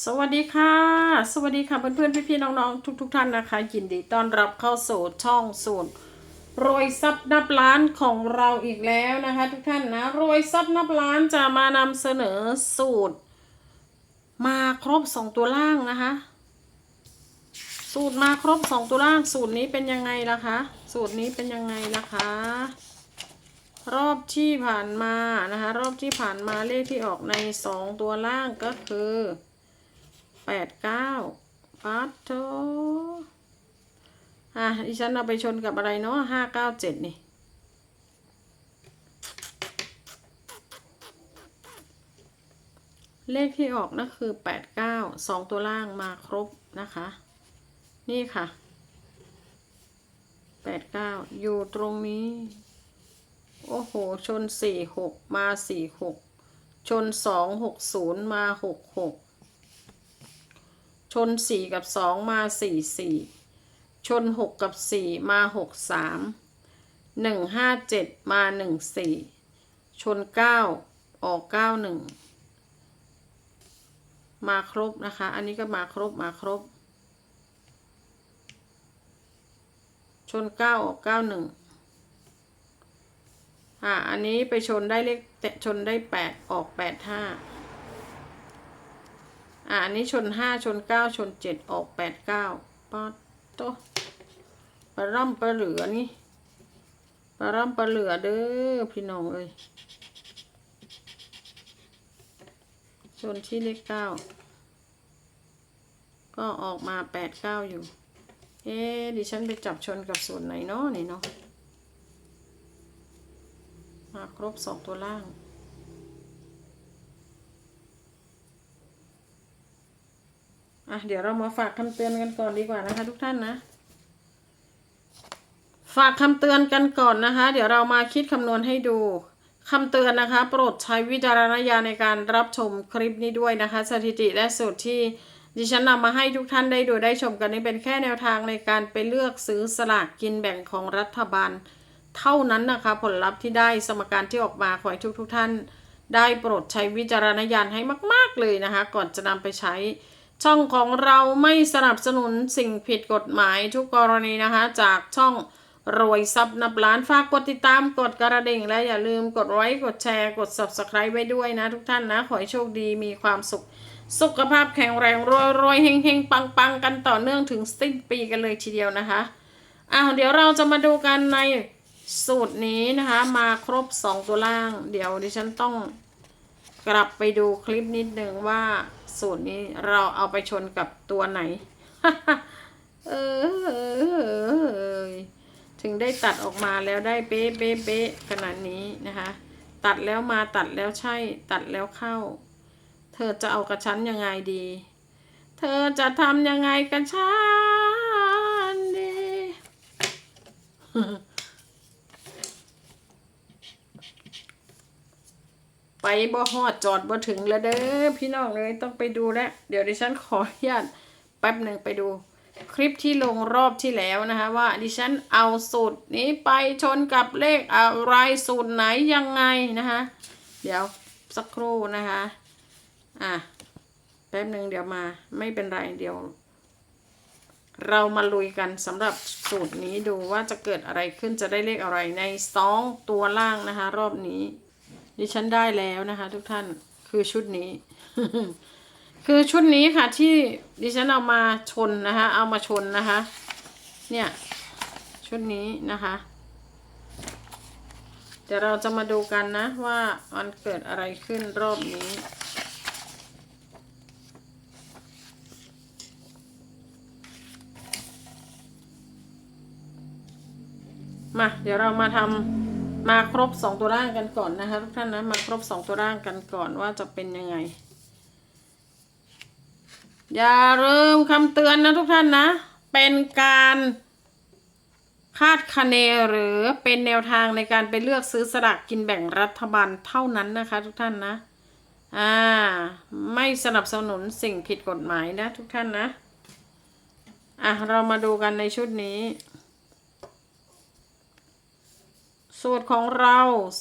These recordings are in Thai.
สวัสดีค่ะ สวัสดีค่ะเพื่อนๆพี่ๆน้องๆ ทุกๆท่านนะคะ ยินดีต้อนรับเข้าสู่ช่องสูตรรวยซับนับล้านของเราอีกแล้วนะคะ ทุกท่านนะรวยซับนับล้านจะมานำเสนอสูตร มาครบสองตัวล่างนะคะ สูตรมาครบสองตัวล่าง สูตรนี้เป็นยังไงล่ะคะ สูตรนี้เป็นยังไงล่ะคะ รอบที่ผ่านมานะคะ รอบที่ผ่านมาเลขที่ออกในสองตัวล่างก็คือ แปดเก้าปัตโตอะดิฉันเอาไปชนกับอะไรเนาะห้าเก้าเจ็ดนี่เลขที่ออกนั่นคือแปดเก้าสองตัวล่างมาครบนะคะ นี่ค่ะแปดเก้าอยู่ตรงนี้ โอ้โห ชนสี่หกมาสี่หกชนสองหกศูนย์มาหกหก ชนสี่กับสองมาสี่สี่ชนหกกับสี่มาหกสามหนึ่งห้าเจ็ดมาหนึ่งสี่ชนเก้าออกเก้าหนึ่งมาครบนะคะ อันนี้ก็มาครบมาครบ ชนเก้าออกเก้าหนึ่งอ่าอันนี้ไปชนได้เลขแตะชนได้แปดออกแปดห้า อ่าอันนี้ชนห้าชนเก้าชนเจ็ดออกแปดเก้าปาโตปลาร่ำปลาเหลือนี่ปลาร่ำปลาเหลือเด้อพี่น้องเอ้ยชนที่เลขเก้าก็ออกมาแปดเก้าอยู่ เอ๊ดิฉันไปจับชนกับส่วนไหนเนาะนี่เนาะมาครบสองตัวล่าง อะเดี๋ยวเรามาฝากคำเตือนกันก่อนดีกว่านะคะ ทุกท่านนะ ฝากคำเตือนกันก่อนนะคะ เดี๋ยวเรามาคิดคำนวณให้ดูคำเตือนนะคะ โปรดใช้วิจารณญาณในการรับชมคลิปนี้ด้วยนะคะ สถิติและสูตรที่ดิฉันนำมาให้ทุกท่านได้ดูได้ชมกันนี้เป็นแค่แนวทางในการไปเลือกซื้อสลากกินแบ่งของรัฐบาล เท่านั้นนะคะ ผลลัพธ์ที่ได้สมการที่ออกมาขอให้ทุกทุกท่าน ได้โปรดใช้วิจารณญาณให้มาก ๆเลยนะคะ ก่อนจะนำไปใช้ ช่องของเราไม่สนับสนุนสิ่งผิดกฎหมายทุกกรณีนะคะ จากช่องรวยซับนับล้านฝากกดติดตามกดกระดิ่ง และอย่าลืมกดไลค์กดแชร์กด subscribe ไว้ด้วยนะทุกท่านนะ ขอให้โชคดีมีความสุข สุขภาพแข็งแรงรวยรวยเฮงเฮงปังปังกันต่อเนื่องถึงสิ้นปีกันเลยทีเดียวนะคะอ้าวเดี๋ยวเราจะมาดูกันในสูตรนี้นะคะ มาครบ 2 ตัวล่าง เดี๋ยวดิฉันต้องกลับไปดูคลิปนิดนึงว่า สูตรนี้เราเอาไปชนกับตัวไหน เออ ถึงได้ตัดออกมาแล้วได้เป๊ะเป๊ะเป๊ะขนาดนี้นะคะ ตัดแล้วมาตัดแล้วใช่ ตัดแล้วเข้า เธอจะเอากระชั้นยังไงดี เธอจะทำยังไงกันฉันดี ไปบ่ฮอดจอดบ่ถึงแล้วเด้อพี่น้องเลยต้องไปดูแล้วเดี๋ยวดิฉันขออนุญาตแป๊บหนึ่งไปดู คลิปที่ลงรอบที่แล้วนะคะ ว่าดิฉันเอาสูตรนี้ไปชนกับเลขอะไรสูตรไหนยังไงนะคะ เดี๋ยวสักครู่นะคะอะแป๊บหนึ่งเดี๋ยวมาไม่เป็นไรเดี๋ยว เรามาลุยกันสำหรับสูตรนี้ดูว่าจะเกิดอะไรขึ้นจะได้เลขอะไรในสองตัวล่างนะคะ รอบนี้ ดิฉันได้แล้วนะคะ ทุกท่านคือชุดนี้ คือชุดนี้ค่ะ ที่ดิฉันเอามาชนนะคะ เอามาชนนะคะ เนี่ย ชุดนี้นะคะเดี๋ยวเราจะมาดูกันนะว่ามันเกิดอะไรขึ้นรอบนี้มาเดี๋ยวเรามาทำ มาครบสองตัวร่างกันก่อนนะคะทุกท่านนะมาครบสองตัวร่างกันก่อนว่าจะเป็นยังไง อย่าลืมคำเตือนนะทุกท่านนะ เป็นการคาดคะเนหรือเป็นแนวทางในการไปเลือกซื้อสลากกินแบ่งรัฐบาลเท่านั้นนะคะ ทุกท่านนะ อ่า ไม่สนับสนุนสิ่งผิดกฎหมายนะ ทุกท่านนะ อะเรามาดูกันในชุดนี้ สูตรของเรา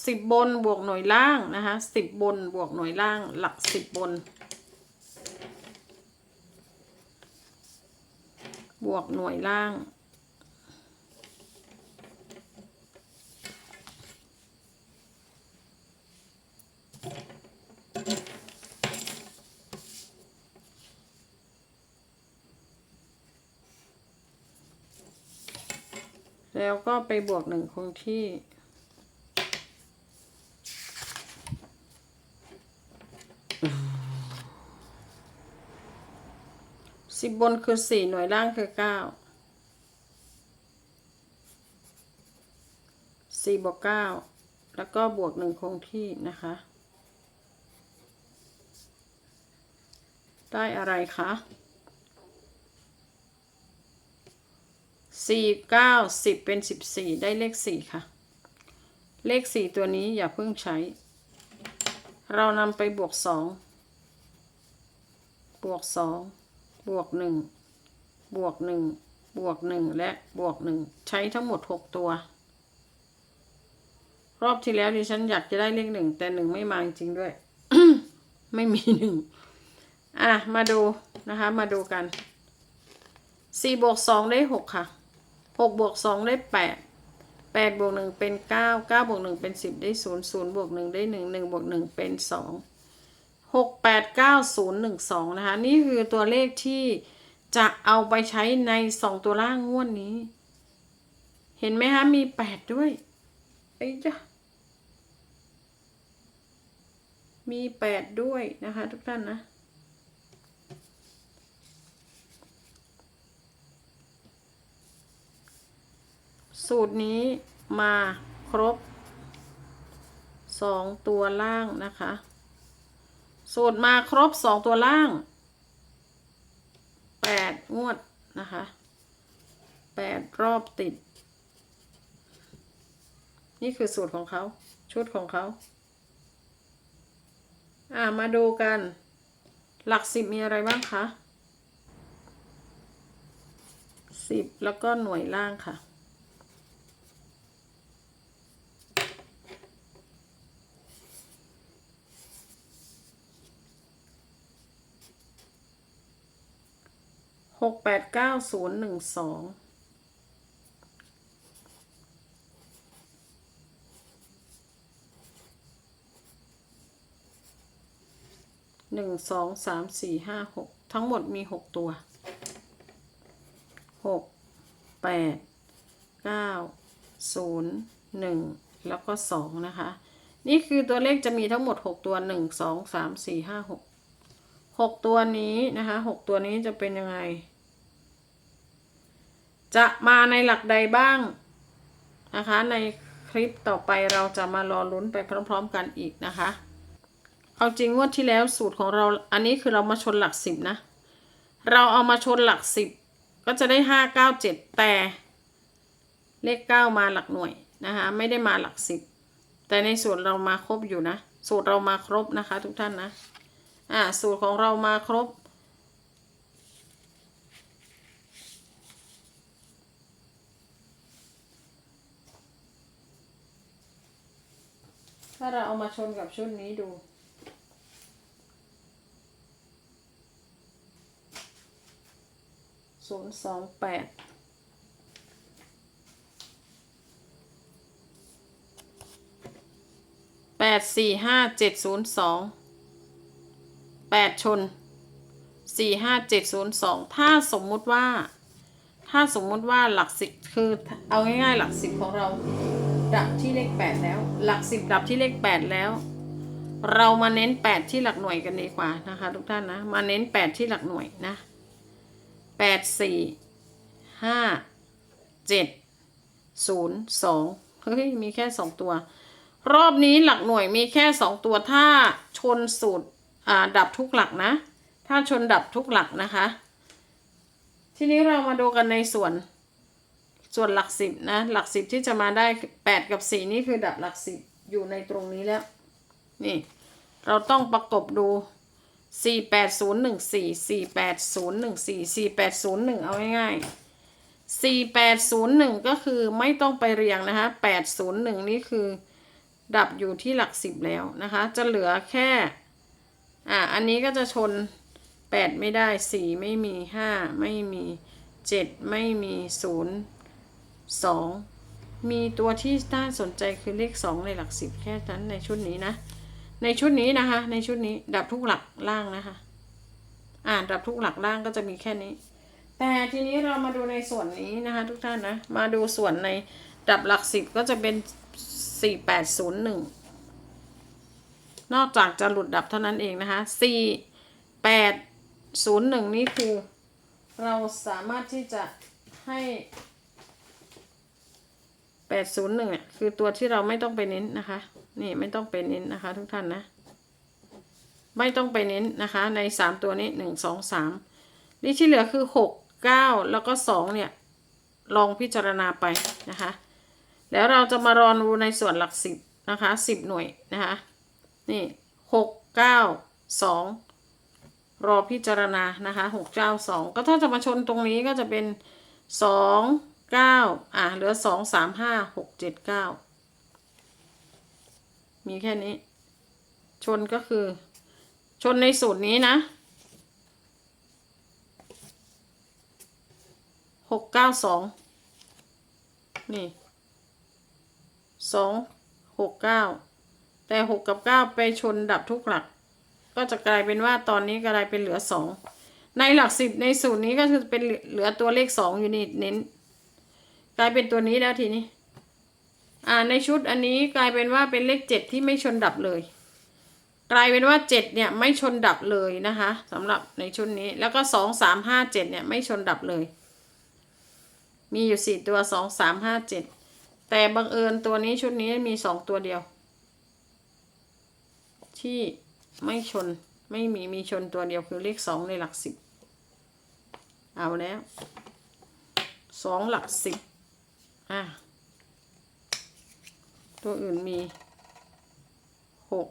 สิบบนบวกหน่วยล่างนะคะสิบบนบวกหน่วยล่างหลักสิบบน บวกหน่วยล่าง แล้วก็ไปบวกหนึ่งคงที่ สิบบนคือสี่หน่วยล่างคือเก้าสี่บวกเก้าแล้วก็บวกหนึ่งคงที่นะคะ ได้อะไรคะสี่เก้าสิบเป็นสิบสี่ได้เลขสี่ค่ะ เลขสี่ตัวนี้อย่าเพิ่งใช้ เรานำไปบวกสองบวกสอง บวกหนึ่งบวกหนึ่งบวกหนึ่งและบวกหนึ่งใช้ทั้งหมดหกตัว รอบที่แล้วดิฉันอยากจะได้เลขหนึ่งแต่หนึ่งไม่มาจริงด้วย ไม่มีหนึ่งอะ มาดูนะคะ มาดูกันสี่บวกสองได้หกค่ะหกบวกสองได้แปดแปดบวกหนึ่งเป็นเก้าเก้าบวกหนึ่งเป็นสิบได้ศูนย์ศูนย์บวกหนึ่งได้หนึ่งหนึ่งบวกหนึ่งเป็นสอง หกแปดเก้าศูนย์หนึ่งสองนะคะ นี่คือตัวเลขที่จะเอาไปใช้ในสองตัวล่างงวดนี้ เห็นไหมคะ มีแปดด้วยไอ้จ้ะมีแปดด้วยนะคะ ทุกท่านนะสูตรนี้มาครบสองตัวล่างนะคะ สูตรมาครบสองตัวล่างแปดงวดนะคะแปดรอบติด นี่คือสูตรของเขา ชุดของเขา อ่ามาดูกัน หลักสิบมีอะไรบ้างคะสิบแล้วก็หน่วยล่างค่ะ หกแปดเก้าศูนย์หนึ่งสองหนึ่งสองสามสี่ห้าหกทั้งหมดมีหกตัวหกแปดเก้าศูนย์หนึ่งแล้วก็สองนะคะ นี่คือตัวเลขจะมีทั้งหมดหกตัวหนึ่งสองสามสี่ห้าหกหกตัวนี้นะคะหกตัวนี้จะเป็นยังไง จะมาในหลักใดบ้างนะคะ ในคลิปต่อไปเราจะมารอลุ้นไปพร้อม ๆ กันอีกนะคะเอาจริงงวดที่แล้วสูตรของเราอันนี้คือเรามาชนหลักสิบนะ เราเอามาชนหลักสิบก็จะได้ห้าเก้าเจ็ดแต่เลขเก้ามาหลักหน่วยนะคะไม่ได้มาหลักสิบแต่ในสูตรเรามาครบอยู่นะ สูตรเรามาครบนะคะ ทุกท่านนะอ่าสูตรของเรามาครบ ถ้าเราเอามาชนกับชุดนี้ดู ศูนย์สองแปด แปดสี่ห้าเจ็ดศูนย์สอง แปดชน สี่ห้าเจ็ดศูนย์สอง ถ้าสมมุติว่า ถ้าสมมุติว่าหลักสิบคือเอาง่ายๆหลักสิบของเรา ดับที่เลขแปดแล้ว หลักสิบดับที่เลขแปดแล้ว เรามาเน้นแปดที่หลักหน่วยกันดีกว่านะคะ ทุกท่านนะ มาเน้นแปดที่หลักหน่วยนะแปดสี่ห้าเจ็ดศูนย์สองเฮ้ยมีแค่สองตัว รอบนี้หลักหน่วยมีแค่สองตัวถ้าชนสูตรอ่าดับทุกหลักนะ ถ้าชนดับทุกหลักนะคะ ทีนี้เรามาดูกันในส่วน ส่วนหลักสิบนะ หลักสิบที่จะมาได้แปดกับสี่นี่คือดับหลักสิบอยู่ในตรงนี้แล้ว นี่ เราต้องประกบดูสี่แปดศูนย์หนึ่งสี่สี่แปดศูนย์หนึ่งสี่สี่แปดศูนย์หนึ่งเอาง่ายๆสี่แปดศูนย์หนึ่งก็คือไม่ต้องไปเรียงนะคะแปดศูนย์หนึ่งนี่คือ ดับอยู่ที่หลักสิบแล้วนะคะ จะเหลือแค่ อ่า อันนี้ก็จะชนแปดไม่ได้สี่ไม่มีห้าไม่มีเจ็ดไม่มีศูนย์ สองมีตัวที่น่าสนใจคือเลขสองในหลักสิบแค่นั้นในชุดนี้นะ ในชุดนี้นะคะ ในชุดนี้ดับทุกหลักล่างนะคะ อ่านดับทุกหลักล่างก็จะมีแค่นี้ แต่ทีนี้เรามาดูในส่วนนี้นะคะทุกท่านนะ มาดูส่วนในดับหลักสิบก็จะเป็นสี่แปดศูนย์หนึ่งนอกจากจะหลุดดับเท่านั้นเองนะคะสี่แปดศูนย์หนึ่งนี่คือเราสามารถที่จะให้ แปดศูนย์หนึ่งเนี่ยคือตัวที่เราไม่ต้องไปเน้นนะคะ นี่ไม่ต้องไปเน้นนะคะ ทุกท่านนะ ไม่ต้องไปเน้นนะคะ ในสามตัวนี้หนึ่งสองสามนี่ที่เหลือคือหกเก้าแล้วก็สองเนี่ยลองพิจารณาไปนะคะ แล้วเราจะมารอดูในส่วนหลักสิบนะคะสิบหน่วยนะคะนี่หกเก้าสองรอพิจารณานะคะหกเก้าสองก็ถ้าจะมาชนตรงนี้ก็จะเป็นสอง เก้าอะเหลือสองสามห้าหกเจ็ดเก้ามีแค่นี้ ชนก็คือ ชนในสูตรนี้นะหกเก้าสองนี่สองหกเก้าแต่หกกับเก้าไปชนดับทุกหลัก ก็จะกลายเป็นว่าตอนนี้กลายเป็นเหลือสองในหลักสิบในสูตรนี้ก็คือเป็นเหลือตัวเลขสองอยู่นี่เน้น กลายเป็นตัวนี้แล้วทีนี้ อ่าในชุดอันนี้กลายเป็นว่าเป็นเลขเจ็ดที่ไม่ชนดับเลย กลายเป็นว่าเจ็ดเนี่ยไม่ชนดับเลยนะคะสำหรับในชุดนี้แล้วก็สองสามห้าเจ็ดเนี่ยไม่ชนดับเลย มีอยู่สี่ตัวสองสามห้าเจ็ดแต่บังเอิญตัวนี้ชุดนี้มีสองตัวเดียว ที่ไม่ชนไม่มีมีชนตัวเดียวคือเลขสองในหลักสิบเอาแล้วสองหลักสิบ่ะ ตัวอื่นมีหก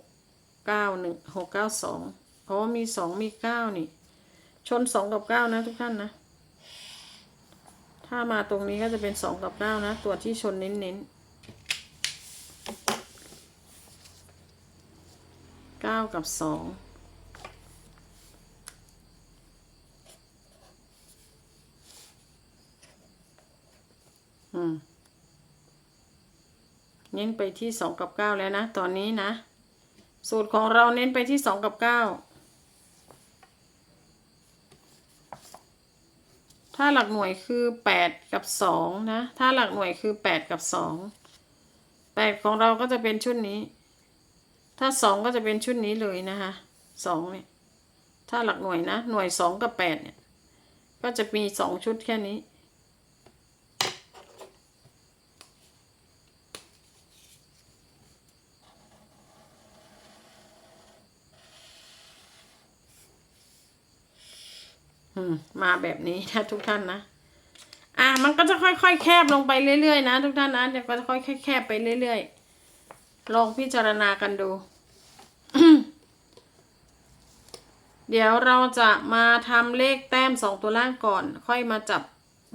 เก้าหนึ่งหกเก้าสองเพราะว่ามีสองมีเก้านี่ ชนสองกับเก้านะทุกท่านนะ ถ้ามาตรงนี้ก็จะเป็นสองกับเก้านะ ตัวที่ชนเน้นๆ9 กับสอง น้นไปที่สองกับเก้าแล้วนะ ตอนนี้นะ สูตรของเราเน้นไปที่สองกับเก้าถ้าหลักหน่วยคือแปดกับสองนะ ถ้าหลักหน่วยคือแปดกับสองแปดของเราก็จะเป็นชุดนี้ ถ้าสองก็จะเป็นชุดนี้เลยนะคะสองเนี่ยถ้าหลักหน่วยนะ หน่วยสองกับแปดเนี่ย ก็จะมีสองชุดแค่นี้ มาแบบนี้นะทุกท่านนะ อะมันก็จะค่อยๆแคบลงไปเรื่อยๆนะทุกท่านนะเดี๋ยวก็จะค่อยๆแคบไปเรื่อยๆลองพิจารณากันดู เดี๋ยวเราจะมาทำเลขแต้มสองตัวล่างก่อน ค่อยมาจับ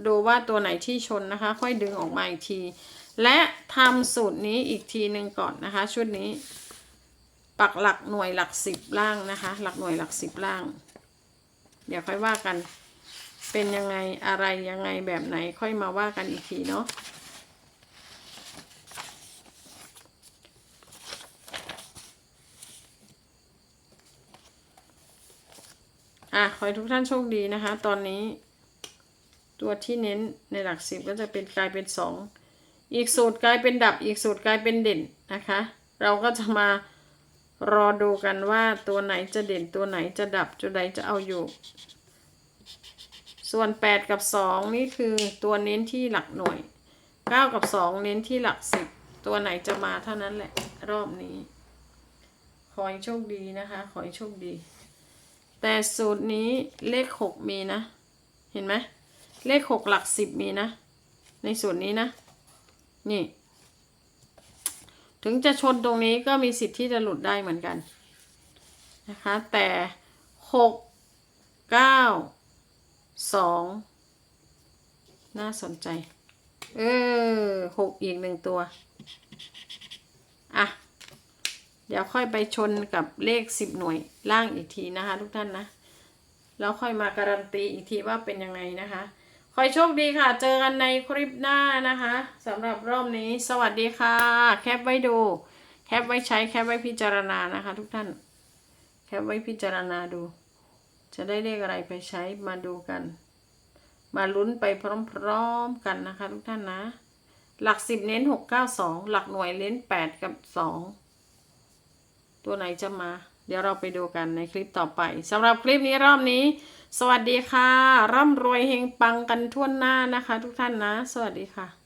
ดูว่าตัวไหนที่ชนนะคะ ค่อยดึงออกมาอีกที และทำสูตรนี้อีกทีหนึ่งก่อนนะคะ ชุดนี้ ปักหลักหน่วยหลักสิบล่างนะคะ หลักหน่วยหลักสิบล่าง เดี๋ยวค่อยว่ากัน เป็นยังไงอะไรยังไงแบบไหนค่อยมาว่ากันอีกทีเนาะอะขอให้ทุกท่านโชคดีนะคะ ตอนนี้ ตัวที่เน้นในหลักสิบก็จะเป็นกลายเป็นสองอีกสูตรกลายเป็นดับอีกสูตรกลายเป็นเด่นนะคะ เราก็จะมา รอดูกันว่าตัวไหนจะเด่นตัวไหนจะดับตัวใดจะเอาอยู่ ส่วน 8 กับ 2 นี่คือตัวเน้นที่หลักหน่วย 9 กับ 2 เน้นที่หลักสิบตัวไหนจะมาเท่านั้นแหละ รอบนี้ ขอให้โชคดีนะคะ ขอให้โชคดี แต่สูตรนี้เลข 6 มีนะ เห็นไหมเลข 6 หลักสิบมีนะ ในสูตรนี้นะ นี่ ถึงจะชนตรงนี้ก็มีสิทธิ์ที่จะหลุดได้เหมือนกันนะคะ แต่หกเก้าสองน่าสนใจ เออหกอีกหนึ่งตัว อะ เดี๋ยวค่อยไปชนกับเลขสิบหน่วยล่างอีกทีนะคะ ทุกท่านนะ แล้วค่อยมาการันตีอีกทีว่าเป็นยังไงนะคะ ขอให้โชคดีค่ะ เจอกันในคลิปหน้านะคะสำหรับรอบนี้ สวัสดีค่ะ แคปไว้ดู แคปไว้ใช้ แคปไว้พิจารณานะคะ ทุกท่าน แคปไว้พิจารณาดู จะได้เลขอะไรไปใช้มาดูกัน มาลุ้นไปพร้อมๆกันนะคะ ทุกท่านนะ หลักสิบเน้นหกเก้าสองหลักหน่วยเน้นแปดกับสองตัวไหนจะมา เดี๋ยวเราไปดูกันในคลิปต่อไปสำหรับคลิปนี้รอบนี้ สวัสดีค่ะ ร่ำรวยเฮงปังกันทั่วหน้านะคะ ทุกท่านนะ สวัสดีค่ะ